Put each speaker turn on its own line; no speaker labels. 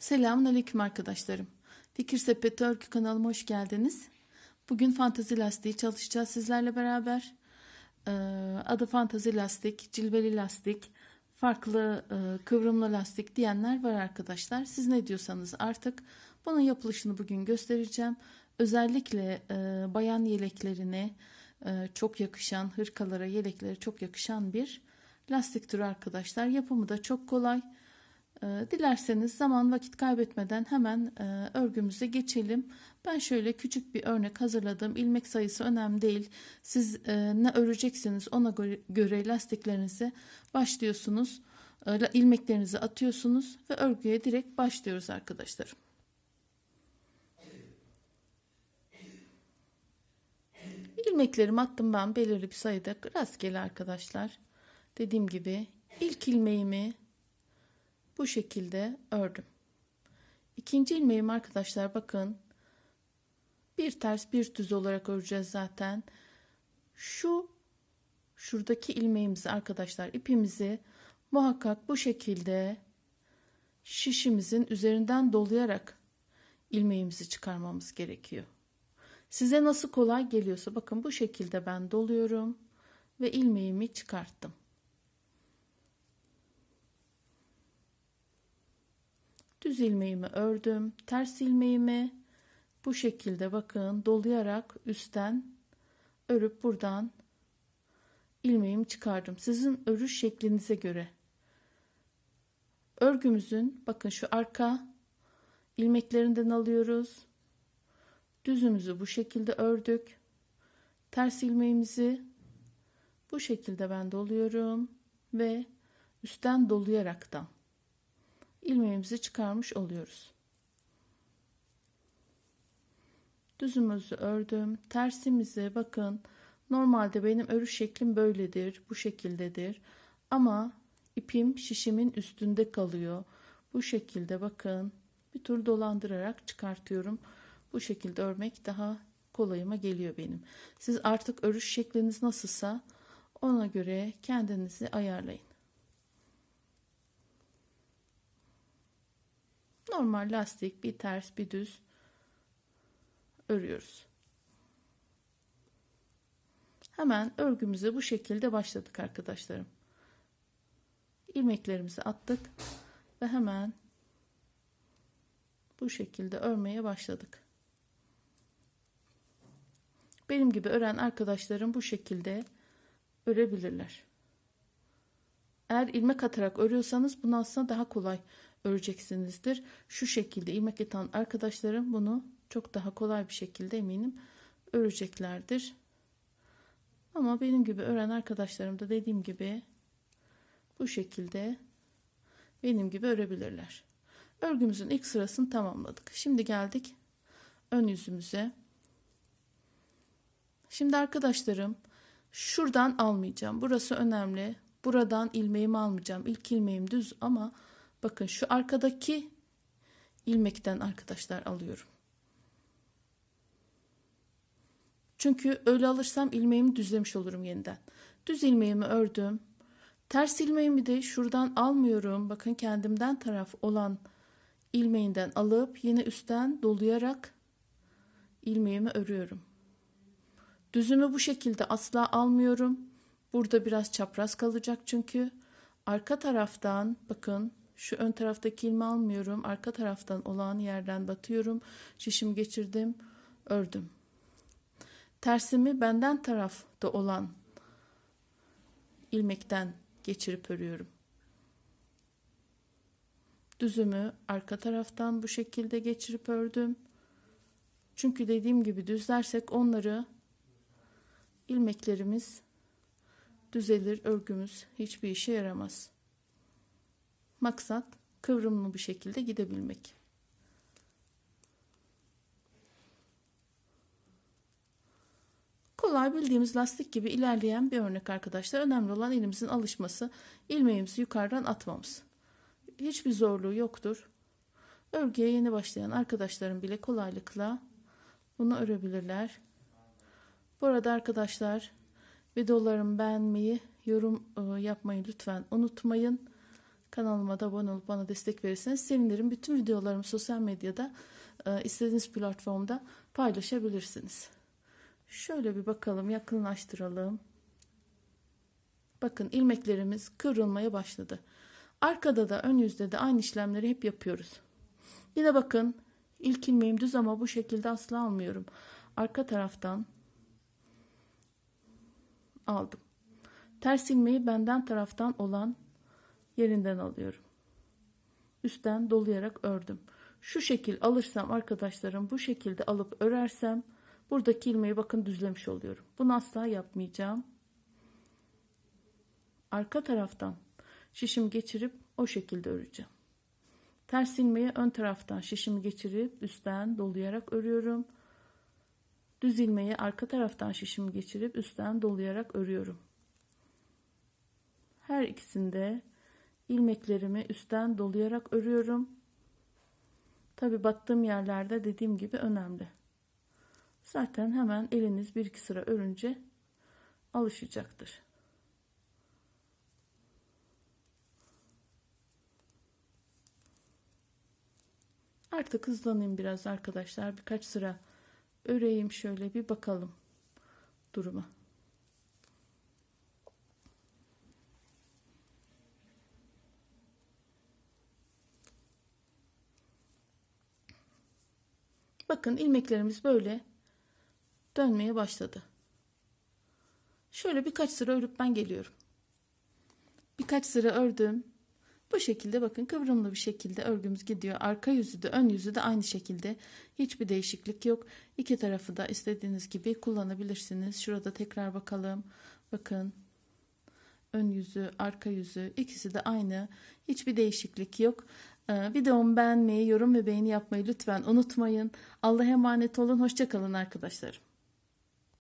Selamun Aleyküm arkadaşlarım. Fikir Sepeti Örgü kanalıma hoş geldiniz. Bugün fantazi lastiği çalışacağız sizlerle beraber. Ee, adı fantazi lastik, cilveli lastik, farklı e, kıvrımlı lastik diyenler var arkadaşlar. Siz ne diyorsanız artık bunun yapılışını bugün göstereceğim. Özellikle e, bayan yeleklerine e, çok yakışan, hırkalara, yeleklere çok yakışan bir lastik türü arkadaşlar. Yapımı da çok kolay. Ee, Dilerseniz zaman vakit kaybetmeden hemen e, örgümüze geçelim. Ben şöyle küçük bir örnek hazırladım. İlmek sayısı önemli değil. Siz e, ne öreceksiniz ona göre, göre lastiklerinizi başlıyorsunuz. E, ilmeklerinizi atıyorsunuz ve örgüye direkt başlıyoruz arkadaşlar. İlmeklerimi attım ben belirli bir sayıda rastgele arkadaşlar. Dediğim gibi ilk ilmeğimi bu şekilde ördüm. İkinci ilmeğim arkadaşlar bakın bir ters bir düz olarak öreceğiz zaten. Şu şuradaki ilmeğimizi arkadaşlar ipimizi muhakkak bu şekilde şişimizin üzerinden dolayarak ilmeğimizi çıkarmamız gerekiyor. Size nasıl kolay geliyorsa bakın bu şekilde ben doluyorum ve ilmeğimi çıkarttım. Düz ilmeğimi ördüm. Ters ilmeğimi bu şekilde bakın dolayarak üstten örüp buradan ilmeğimi çıkardım. Sizin örüş şeklinize göre. Örgümüzün bakın şu arka ilmeklerinden alıyoruz. Düzümüzü bu şekilde ördük. Ters ilmeğimizi bu şekilde ben doluyorum ve üstten dolayaraktan ilmeğimizi çıkarmış oluyoruz. Düzümüzü ördüm. Tersimizi bakın normalde benim örüş şeklim böyledir. Bu şekildedir. Ama ipim şişimin üstünde kalıyor. Bu şekilde bakın bir tur dolandırarak çıkartıyorum. Bu şekilde örmek daha kolayıma geliyor benim. Siz artık örüş şekliniz nasılsa ona göre kendinizi ayarlayın. Normal lastik bir ters bir düz örüyoruz. Hemen örgümüze bu şekilde başladık arkadaşlarım. İlmeklerimizi attık ve hemen bu şekilde örmeye başladık. Benim gibi ören arkadaşlarım bu şekilde örebilirler. Eğer ilmek atarak örüyorsanız bunu aslında daha kolay öreceksinizdir. Şu şekilde ilmek atan arkadaşlarım bunu çok daha kolay bir şekilde eminim öreceklerdir. Ama benim gibi öğren arkadaşlarım da dediğim gibi bu şekilde benim gibi örebilirler. Örgümüzün ilk sırasını tamamladık. Şimdi geldik ön yüzümüze. Şimdi arkadaşlarım şuradan almayacağım. Burası önemli. Buradan ilmeğimi almayacağım. İlk ilmeğim düz ama Bakın şu arkadaki ilmekten arkadaşlar alıyorum. Çünkü öyle alırsam ilmeğimi düzlemiş olurum yeniden. Düz ilmeğimi ördüm. Ters ilmeğimi de şuradan almıyorum. Bakın kendimden taraf olan ilmeğinden alıp yine üstten dolayarak ilmeğimi örüyorum. Düzümü bu şekilde asla almıyorum. Burada biraz çapraz kalacak çünkü. Arka taraftan bakın şu ön taraftaki ilmi almıyorum. Arka taraftan olan yerden batıyorum. Şişimi geçirdim. Ördüm. Tersimi benden tarafta olan ilmekten geçirip örüyorum. Düzümü arka taraftan bu şekilde geçirip ördüm. Çünkü dediğim gibi düzlersek onları ilmeklerimiz düzelir, örgümüz hiçbir işe yaramaz. Maksat kıvrımlı bir şekilde gidebilmek. Kolay bildiğimiz lastik gibi ilerleyen bir örnek arkadaşlar. Önemli olan elimizin alışması, ilmeğimizi yukarıdan atmamız. Hiçbir zorluğu yoktur. Örgüye yeni başlayan arkadaşlarım bile kolaylıkla bunu örebilirler. Bu arada arkadaşlar videolarımı beğenmeyi, yorum e, yapmayı lütfen unutmayın. Kanalıma da abone olup bana destek verirseniz sevinirim. Bütün videolarımı sosyal medyada e, istediğiniz platformda paylaşabilirsiniz. Şöyle bir bakalım yakınlaştıralım. Bakın ilmeklerimiz kıvrılmaya başladı. Arkada da ön yüzde de aynı işlemleri hep yapıyoruz. Yine bakın ilk ilmeğim düz ama bu şekilde asla almıyorum. Arka taraftan aldım. Ters ilmeği benden taraftan olan yerinden alıyorum. Üstten dolayarak ördüm. Şu şekil alırsam arkadaşlarım bu şekilde alıp örersem buradaki ilmeği bakın düzlemiş oluyorum. Bunu asla yapmayacağım. Arka taraftan şişimi geçirip o şekilde öreceğim. Ters ilmeği ön taraftan şişimi geçirip üstten dolayarak örüyorum. Düz ilmeği arka taraftan şişimi geçirip üstten dolayarak örüyorum. Her ikisinde ilmeklerimi üstten dolayarak örüyorum. Tabi battığım yerlerde dediğim gibi önemli. Zaten hemen eliniz bir iki sıra örünce alışacaktır. Artık hızlanayım biraz arkadaşlar. Birkaç sıra öreyim şöyle bir bakalım duruma. Bakın ilmeklerimiz böyle dönmeye başladı. Şöyle birkaç sıra örüp ben geliyorum. Birkaç sıra ördüm. Bu şekilde bakın kıvrımlı bir şekilde örgümüz gidiyor. Arka yüzü de ön yüzü de aynı şekilde. Hiçbir değişiklik yok. İki tarafı da istediğiniz gibi kullanabilirsiniz. Şurada tekrar bakalım. Bakın ön yüzü, arka yüzü ikisi de aynı. Hiçbir değişiklik yok. Ee, videomu beğenmeyi, yorum ve beğeni yapmayı lütfen unutmayın. Allah'a emanet olun. Hoşçakalın arkadaşlarım.